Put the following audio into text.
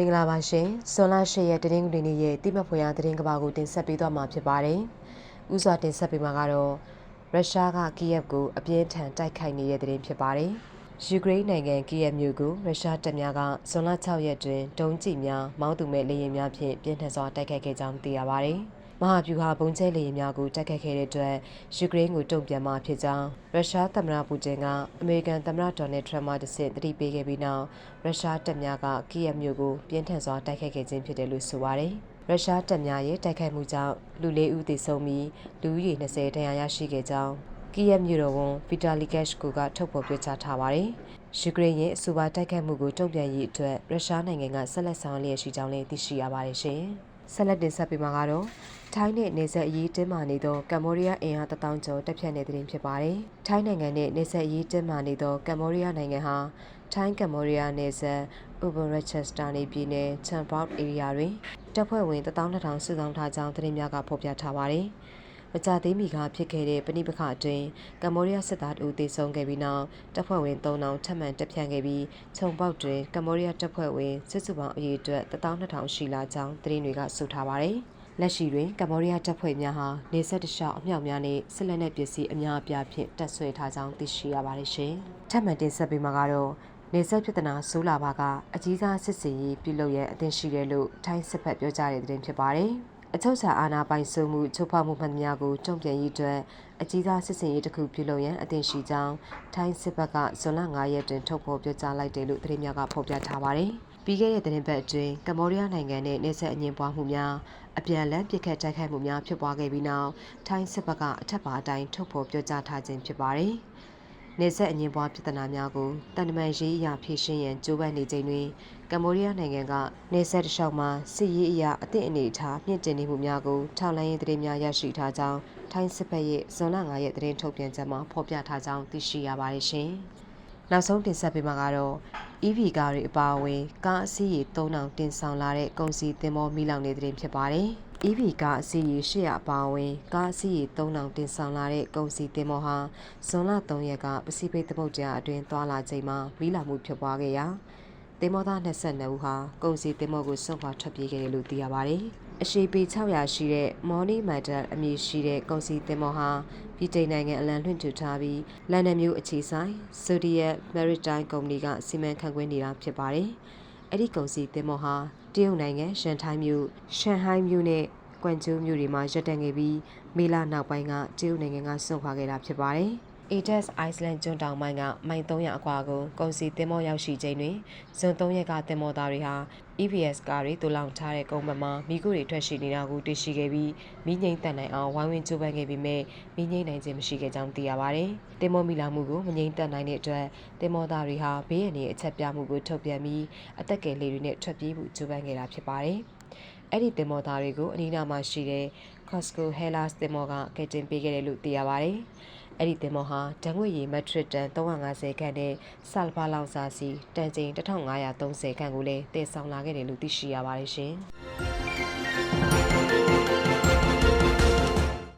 င်္ဂလာပါရှင်ဇွန်လ10ရက်တနင်္ဂနွေနေ့ရဲ့တိမဖွေရသတင်းကဘာကိုတင်ဆက်ပေးသွားမှာဖြစ်ပါတယ်။ဥစွာတင်ဆက်ပေးမှာကတော့ရုရှားကကီယက်ကိုအပြင်းထန်တိုက်ခိုက်နေတဲ့သတင်းဖြစ်ပါတယ်။ယူကရိန်းနိုင်ငံကီယက်မြို့ကိုရုရှားတပ်များကဇွန်လ6ရက်တွင်ဒုံးကျည်များမောင်းသူမဲ့လေယာဉ်များဖြင့်ပြင်းထန်စွာတိုက်ခိုက်ခဲ့ကြောင်းသိရပါတယ်။ မဟာဗျူဟာဘုံကျဲလေယာဉ်များကိုတိုက်ခတ်ခဲ့တဲ့အတွက်ယူကရိန်းကိုတုံ့ပြန်မှာဖြစ်ကြောင်းရုရှားသမ္မတပူတင်ကအမေရိကန်သမ္မတဒေါ်နယ်ထရမ့်မှတဆင့်တတိပေးခဲ့ပြီးနောက်ရုရှားတပ်များကကီယက်မြို့ကိုပြင်းထန်စွာတိုက်ခိုက်ခဲ့ခြင်းဖြစ်တယ်လို့ဆိုပါတယ်။ရုရှားတပ်များရဲ့တိုက်ခိုက်မှုကြောင့်လူလေးဦးသေဆုံးပြီးလူဦးရေ20ဒဏ်ရာရရှိခဲ့ကြောင်းကီယက်မြို့တော်ဝန်ဗီတာလီကက်ရှ်ကိုကထုတ်ဖော်ပြောကြားထားပါတယ်။ယူကရိန်းရဲ့အဆိုပါတိုက်ခိုက်မှုကိုတုံ့ပြန်ရေးအတွက်ရုရှားနိုင်ငံကဆက်လက်ဆောင်ရွက်လျက်ရှိကြောင်းလည်းသိရှိရပါတယ်ရှင်။ ဆက်လက်တင်ဆက်ပေးမှာကတော့ထိုင်းနဲ့နေဆက်အရေးတင်းမာနေသောကမ္ဘောဒီးယားအင်အားတထောင်ကျော်တက်ဖြတ်နေတဲ့တွင်ဖြစ်ပါတယ်။ထိုင်းနိုင်ငံနဲ့နေဆက်အရေးတင်းမာနေသောကမ္ဘောဒီးယားနိုင်ငံဟာထိုင်းကမ္ဘောဒီးယားနယ်စပ် Ubon Rochester နေပြည်နယ် Champout area တွင်တပ်ဖွဲ့ဝင်12000စုဆောင်းထားကြောင်းသတင်းများကဖော်ပြထားပါတယ်။ မကြသေးမီကဖြစ်ခဲ့တဲ့ပဏိပခအတွင်းကမ္ဘောဒီးယားစစ်သားတို့တေဆုံးခဲ့ပြီးနောက်တပ်ဖွဲ့ဝင်3000ထပ်မံတပ်ဖြန့်ခဲ့ပြီးခြုံပေါက်တွင်ကမ္ဘောဒီးယားတပ်ဖွဲ့ဝင်စစ်စုပေါင်းအရေအတွက်12000ရှိလာကြောင်းသတင်းတွေကဆိုထားပါတယ်။လက်ရှိတွင်ကမ္ဘောဒီးယားတပ်ဖွဲ့များဟာနေဆက်တလျှောက်အမြောက်များနဲ့စစ်လက်နက်ပစ္စည်းအများအပြားဖြင့်တပ်ဆွဲထားကြောင်းသိရှိရပါတယ်ရှင်။ထပ်မံတင်ဆက်ပေးမှာကတော့နေဆက်ပြဿနာဆိုးလာပါကအကြီးစားစစ်စင်ရေးပြုလုပ်ရန်အသင့်ရှိတယ်လို့ထိုင်းစစ်ဖက်ပြောကြားတဲ့သတင်းဖြစ်ပါတယ်။ အချုပ်ချာအာဏာပိုင်ဆိုမှုချုပ်ဖောက်မှုမှန်သမျှကိုတုံ့ပြန်ရေးအတွက်အကြီးစားစစ်စင်ရေးတစ်ခုပြုလုပ်ရန်အသင့်ရှိကြောင်းထိုင်းစစ်ဘက်ကဇွန်လ9ရက်တွင်ထုတ်ဖော်ပြောကြားလိုက်တယ်လို့သတင်းများကဖော်ပြထားပါတယ်။ပြီးခဲ့တဲ့သတင်းပတ်အတွင်းကမ္ဘောဒီးယားနိုင်ငံနဲ့နေဆက်အငင်းပွားမှုများအပြန်အလှန်ပြစ်ခတ်တိုက်ခိုက်မှုများဖြစ်ပွားခဲ့ပြီးနောက်ထိုင်းစစ်ဘက်ကအထက်ပါအတိုင်းထုတ်ဖော်ပြောကြားထားခြင်းဖြစ်ပါတယ်။နေဆက်အငင်းပွားပြဿနာများကိုတန်တမန်ရေးအရာဖြေရှင်းရန်ကြိုးပမ်းနေချိန်တွင် ကမ္ဘောဒီးယားနိုင်ငံကနေဆက်တစ်လျှောက်မှာစစ်ရေးအရာအသင့်အနေအထားမြင့်တင်နေမှုများကိုထောက်လှမ်းရေးသတင်းများရရှိထားကြောင်းထိုင်းစစ်ဘက်ရဲ့ဇွန်လ9ရက်သတင်းထုတ်ပြန်ချက်မှာဖော်ပြထားကြောင်းသိရှိရပါတယ်ရှင်။နောက်ဆုံးတင်ဆက်ပေးမှာကတော့ EV ကားတွေအပါအဝင်ကားအစီးရေ3000တင်ဆောင်လာတဲ့ကုန်စည်သင်္ဘောမိလောင်နေတဲ့တင်ဖြစ်ပါတယ်။ EV ကားအစီးရေ800အပါအဝင်ကားအစီးရေ3000တင်ဆောင်လာတဲ့ကုန်စည်တင်မောဟာဇွန်လ3ရက်ကပစိဖိတ်သမုဒ္ဒရာအတွင်းသွာလာချိန်မှာမိလာမှုဖြစ်ပွားခဲ့ရာ တင်မောသား22ဦးဟာကုန်စည်တင်မောကိုစွန့်ခွာထွက်ပြေးခဲ့တယ်လို့သိရပါတယ်။အရှိပေ600ရှိတဲ့ Money Matter အမည်ရှိတဲ့ကုန်စည်တင်မောဟာပြည်တိန်နိုင်ငံအလံလွှင့်ထူထားပြီးလန်ဒန်မြို့အခြေဆိုင် Zodiac Maritime Company ကစီမံခန့်ခွဲနေတာဖြစ်ပါတယ်။အဲ့ဒီကုန်စည်တင်မောဟာတရုတ်နိုင်ငံရှန်ထိုင်းမြို့ရှန်ဟိုင်းမြို့နဲ့ကွမ်ကျိုးမြို့တွေမှာရပ်တန့်ခဲ့ပြီးမေလနောက်ပိုင်းကတရုတ်နိုင်ငံကစွန့်ခွာခဲ့တာဖြစ်ပါတယ်။ ATES Iceland ကျွန်းတောင်ပိုင်းကမိုင်300အကွာကိုကုန်စည်တင်မောရောက်ရှိချိန်တွင်ဇွန်3ရက်ကတင်မောသားတွေဟာ EVS ကားတွေတူလောင်ထားတဲ့ကုန်းဘက်မှာမိခိုးတွေထွက်ရှိနေတာကိုတွေ့ရှိခဲ့ပြီးမိငိမ့်တန်နိုင်အောင်ဝိုင်းဝန်းကြိုးပမ်းခဲ့ပေမဲ့မိငိမ့်နိုင်ခြင်းမရှိခဲ့ကြောင်းသိရပါတယ်။တင်မောမိလာမှုကိုမငိမ့်တန်နိုင်တဲ့အတွက်တင်မောသားတွေဟာဘေးရန်ရဲ့အချက်ပြမှုကိုထုတ်ပြန်ပြီးအသက်ကယ်လေးတွေနဲ့ထွက်ပြေးဖို့ကြိုးပမ်းခဲ့တာဖြစ်ပါတယ်။အဲ့ဒီတင်မောသားတွေကိုအနီးနားမှာရှိတဲ့ Costco Hellas တင်မောကကယ်တင်ပေးခဲ့တယ်လို့သိရပါတယ်။ အဲ့ဒီတင်မောဟာဓာတ်ငွေရည်မက်ထရစ်တန်350ခန့်နဲ့ဆာလ်ဖာလောင်စာစီတန်ချိန်1530ခန့်ကိုလည်းတည်ဆောင်လာခဲ့တယ်လို့သိရှိရပါတယ်ရှင်။